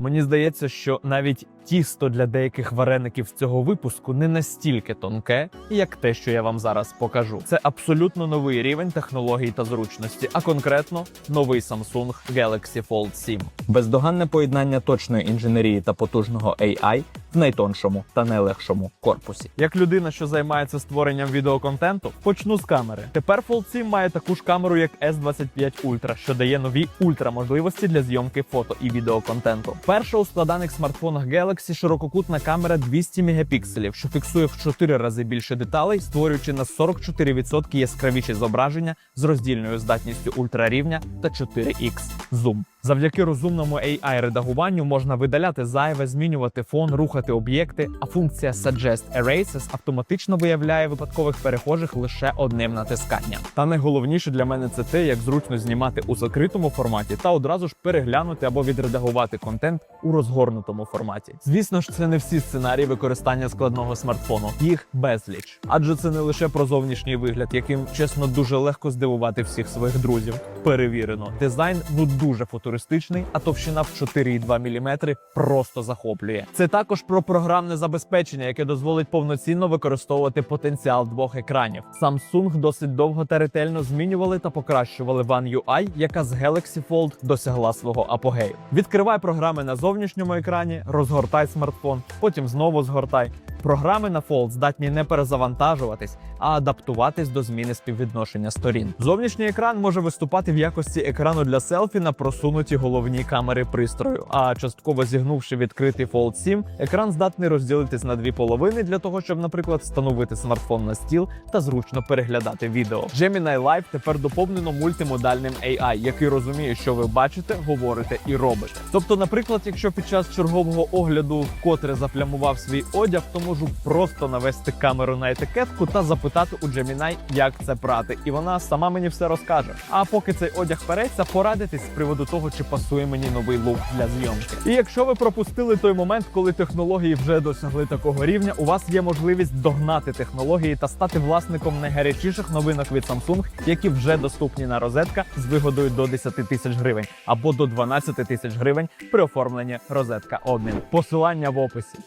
Мені здається, що навіть тісто для деяких вареників цього випуску не настільки тонке, як те, що я вам зараз покажу. Це абсолютно новий рівень технологій та зручності, а конкретно новий Samsung Galaxy Fold 7. Бездоганне поєднання точної інженерії та потужного AI в найтоншому та найлегшому корпусі. Як людина, що займається створенням відеоконтенту, почну з камери. Тепер Fold 7 має таку ж камеру, як S25 Ultra, що дає нові ультра можливості для зйомки фото і відеоконтенту. Перша у складаних смартфонах Galaxy ширококутна камера 200 мегапікселів, що фіксує в 4 рази більше деталей, створюючи на 44% яскравіші зображення з роздільною здатністю ультрарівня та 4X зум. Завдяки розумному AI редагуванню можна видаляти зайве, змінювати фон, рухати об'єкти. А функція Suggest Erases автоматично виявляє випадкових перехожих лише одним натисканням. Та найголовніше для мене це те, як зручно знімати у закритому форматі та одразу ж переглянути або відредагувати контент у розгорнутому форматі. Звісно ж, це не всі сценарії використання складного смартфону. Їх безліч, адже це не лише про зовнішній вигляд, яким чесно дуже легко здивувати всіх своїх друзів. Перевірено, дизайн ну дуже футуристичний, а товщина в 4,2 мм просто захоплює. Це також про програмне забезпечення, яке дозволить повноцінно використовувати потенціал двох екранів. Samsung досить довго та ретельно змінювали та покращували One UI, яка з Galaxy Fold досягла свого апогею. Відкривай програми на зовнішньому екрані, розгортай смартфон, потім знову згортай. Програми на Fold здатні не перезавантажуватись, а адаптуватись до зміни співвідношення сторін. Зовнішній екран може виступати в якості екрану для селфі на просунуті головні камери пристрою. А частково зігнувши відкритий Fold 7, екран здатний розділитись на дві половини для того, щоб, наприклад, встановити смартфон на стіл та зручно переглядати відео. Gemini Live тепер доповнено мультимодальним AI, який розуміє, що ви бачите, говорите і робите. Тобто, наприклад, якщо під час чергового огляду вкотре заплямував свій одяг, то можу просто навести камеру на етикетку та запитати у Gemini, як це прати, і вона сама мені все розкаже. А поки цей одяг переться, порадитись з приводу того, чи пасує мені новий лук для зйомки. І якщо ви пропустили той момент, коли технології вже досягли такого рівня, у вас є можливість догнати технології та стати власником найгарячіших новинок від Samsung, які вже доступні на розетка з вигодою до 10 тисяч гривень або до 12 тисяч гривень при оформленні розетка обмін. Посилання в описі.